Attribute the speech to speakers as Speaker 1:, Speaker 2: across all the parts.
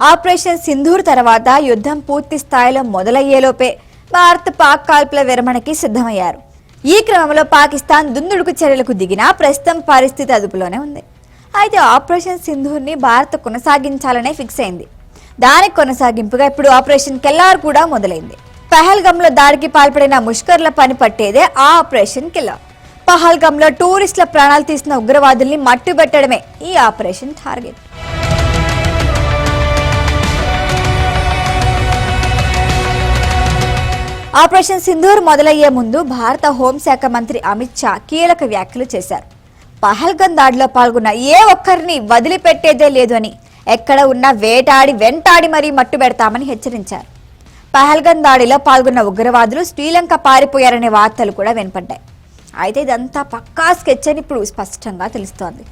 Speaker 1: Operation Sindoor తర్వాత యుద్ధం పూర్తి స్థాయిలో మొదలయ్యేలోపే భారత్ పాక్ కాల్పుల విరమణకి సిద్ధమయ్యారు. ఈ క్రమంలో పాకిస్తాన్ దుందుడుకు చర్యలకు దిగినా ప్రస్తుతం పరిస్థితి అదుపులోనే ఉంది. అయితే ఆపరేషన్ సింధూర్ని భారత్ కొనసాగించాలనే ఫిక్స్ అయింది. దానికి కొనసాగింపుగా ఇప్పుడు ఆపరేషన్ కెల్లార్ కూడా మొదలైంది. పహల్గంలో దాడికి పాల్పడిన ముష్కర్ల పని పట్టేదే ఆ ఆపరేషన్ కెల్లార్. పహల్గంలో టూరిస్టుల ప్రాణాలు తీసిన ఉగ్రవాదుల్ని మట్టుబెట్టడమే ఈ ఆపరేషన్ టార్గెట్. ఆపరేషన్ సింధూర్ మొదలయ్యే ముందు భారత హోంశాఖ మంత్రి అమిత్ షా కీలక వ్యాఖ్యలు చేశారు. పహల్గన్ దాడిలో పాల్గొన్న ఏ ఒక్కరిని వదిలిపెట్టేదే లేదు అని ఎక్కడ ఉన్నా వేటాడి వెంటాడి మరీ మట్టు పెడతామని హెచ్చరించారు. పహల్గన్ దాడిలో పాల్గొన్న ఉగ్రవాదులు శ్రీలంక పారిపోయారనే వార్తలు కూడా వినపడ్డాయి. అయితే ఇదంతా పక్కా స్కెచ్ అని ఇప్పుడు స్పష్టంగా తెలుస్తోంది.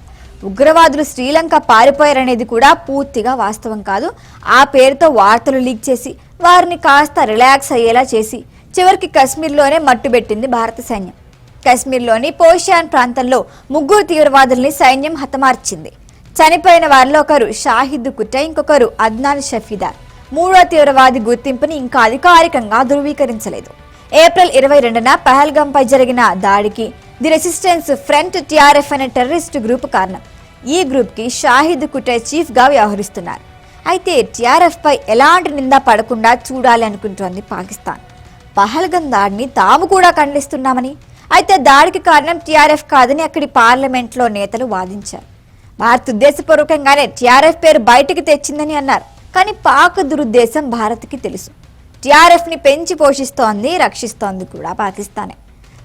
Speaker 1: ఉగ్రవాదులు శ్రీలంక పారిపోయారనేది కూడా పూర్తిగా వాస్తవం కాదు. ఆ పేరుతో వార్తలు లీక్ చేసి వారిని కాస్త రిలాక్స్ అయ్యేలా చేసి చివరికి కశ్మీర్లోనే మట్టుబెట్టింది భారత సైన్యం. కశ్మీర్లోని పోషియాన్ ప్రాంతంలో ముగ్గురు తీవ్రవాదుల్ని సైన్యం హతమార్చింది. చనిపోయిన వారిలో ఒకరు షాహిద్ కుట్ట ఇంకొకరు అద్నాన్ షఫీదార్. మూడో తీవ్రవాది గుర్తింపుని ఇంకా అధికారికంగా ధృవీకరించలేదు. ఏప్రిల్ ఇరవై రెండున పహల్గంపై జరిగిన దాడికి ది రెసిస్టెన్స్ ఫ్రంట్ టీఆర్ఎఫ్ అనే టెర్రరిస్టు గ్రూప్ కారణం. ఈ గ్రూప్కి షాహిద్ కుటే చీఫ్గా వ్యవహరిస్తున్నారు. అయితే టీఆర్ఎఫ్పై ఎలాంటి నింద పడకుండా చూడాలి అనుకుంటోంది పాకిస్తాన్. పహల్గం దాడిని తాము కూడా ఖండిస్తున్నామని. అయితే దాడికి కారణం టీఆర్ఎఫ్ కాదని అక్కడి పార్లమెంట్లో నేతలు వాదించారు. భారత్ ఉద్దేశపూర్వకంగానే టీఆర్ఎఫ్ పేరు బయటకు తెచ్చిందని అన్నారు. కానీ పాక్ దురుద్దేశం భారత్కి తెలుసు. టీఆర్ఎఫ్ని పెంచి పోషిస్తోంది రక్షిస్తోంది కూడా పాకిస్తానే.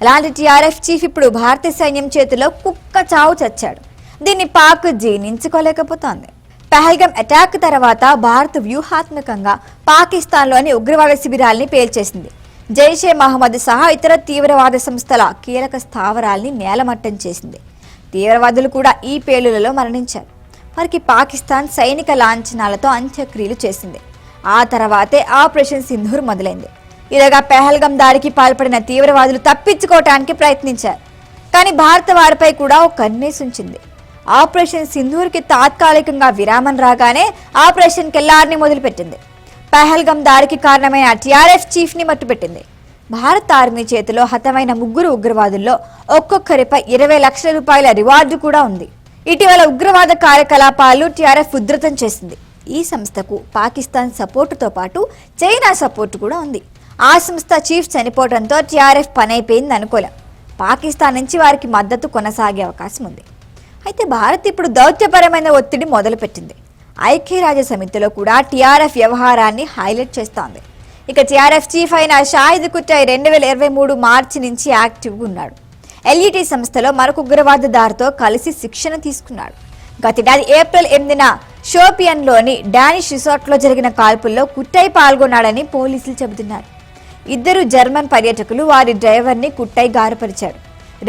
Speaker 1: అలాంటి టీఆర్ఎఫ్ చీఫ్ ఇప్పుడు భారతీయ సైన్యం చేతిలో కుక్క చావు చచ్చాడు. దీన్ని పాక్ జీర్ణించుకోలేకపోతోంది. పహల్గం అటాక్ తర్వాత భారత్ వ్యూహాత్మకంగా పాకిస్తాన్లోని ఉగ్రవాద శిబిరాల్ని పేల్చేసింది. జైషే మహమ్మద్ సహా ఇతర తీవ్రవాద సంస్థల కీలక స్థావరాల్ని నేలమట్టం చేసింది. తీవ్రవాదులు కూడా ఈ పేలులలో మరణించారు. వారికి పాకిస్తాన్ సైనిక లాంఛనాలతో అంత్యక్రియలు చేసింది. ఆ తర్వాతే ఆపరేషన్ సింధూర్ మొదలైంది. ఇలాగా పెహల్గం దాడికి పాల్పడిన తీవ్రవాదులు తప్పించుకోవటానికి ప్రయత్నించారు. కానీ భారత వారిపై కూడా ఒక కన్నేసి ఉంచింది. ఆపరేషన్ సింధూర్కి తాత్కాలికంగా విరామం రాగానే ఆపరేషన్ కెల్లార్ని మొదలుపెట్టింది. పెహల్గం దాడికి కారణమైన టీఆర్ఎఫ్ చీఫ్ని మట్టుపెట్టింది. భారత ఆర్మీ చేతిలో హతమైన ముగ్గురు ఉగ్రవాదుల్లో ఒక్కొక్కరిపై ఇరవై లక్షల రూపాయల రివార్డు కూడా ఉంది. ఇటీవల ఉగ్రవాద కార్యకలాపాలు టీఆర్ఎఫ్ ఉధృతం చేసింది. ఈ సంస్థకు పాకిస్తాన్ సపోర్టుతో పాటు చైనా సపోర్టు కూడా ఉంది. ఆ సంస్థ చీఫ్ చనిపోవడంతో టీఆర్ఎఫ్ పని అయిపోయింది అనుకోలేం. పాకిస్తాన్ నుంచి వారికి మద్దతు కొనసాగే అవకాశం ఉంది. అయితే భారత్ ఇప్పుడు దౌత్యపరమైన ఒత్తిడి మొదలుపెట్టింది. ఐక్యరాజ్య సమితిలో కూడా టీఆర్ఎఫ్ వ్యవహారాన్ని హైలైట్ చేస్తోంది. ఇక టీఆర్ఎఫ్ చీఫ్ అయిన షాహిద్ కుట్టాయి రెండు వేల ఇరవై మూడు మార్చి నుంచి యాక్టివ్గా ఉన్నాడు. ఎల్ఈటీ సంస్థలో మరొక ఉగ్రవాదదారితో కలిసి శిక్షణ తీసుకున్నాడు. గతేడాది ఏప్రిల్ ఎనిమిదిన షోపియన్లోని డానిష్ రిసార్ట్లో జరిగిన కాల్పుల్లో కుట్టై పాల్గొన్నాడని పోలీసులు చెబుతున్నారు. ఇద్దరు జర్మన్ పర్యాటకులు వారి డ్రైవర్ని కుట్టై గారపరిచారు.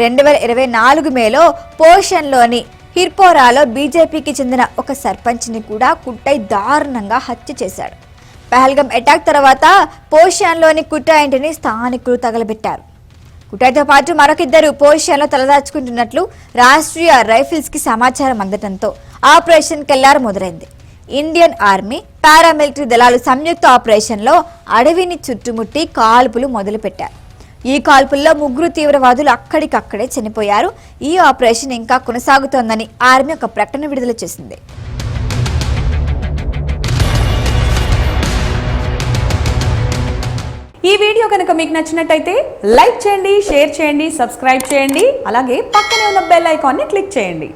Speaker 1: రెండు వేల ఇరవై నాలుగు మేలో పోషన్లోని హిర్పోరాలో బీజేపీకి చెందిన ఒక సర్పంచ్ని కూడా కుట్టై దారుణంగా హత్య చేశాడు. పహల్గం అటాక్ తర్వాత పోషన్లోని కుట్టా ఇంటిని స్థానికులు తగలబెట్టారు. కుటాయితో పాటు మరొకిద్దరు పోషన్లో తలదాచుకుంటున్నట్లు రాష్ట్రీయ రైఫిల్స్కి సమాచారం అందడంతో ఆపరేషన్ కెల్లార్ మొదలైంది. ఇండియన్ ఆర్మీ పారామిలిటరీ దళాలు సంయుక్త ఆపరేషన్లో అడవిని చుట్టుముట్టి కాల్పులు మొదలుపెట్టారు. ఈ కాల్పుల్లో ముగ్గురు తీవ్రవాదులు అక్కడికక్కడే చనిపోయారు. ఈ ఆపరేషన్ ఇంకా కొనసాగుతోందని ఆర్మీ ఒక ప్రకటన విడుదల చేసింది.
Speaker 2: ఈ వీడియో కనుక మీకు నచ్చినట్టయితే లైక్ చేయండి షేర్ చేయండి సబ్స్క్రైబ్ చేయండి. అలాగే పక్కనే ఉన్న బెల్ ఐకాన్ని క్లిక్ చేయండి.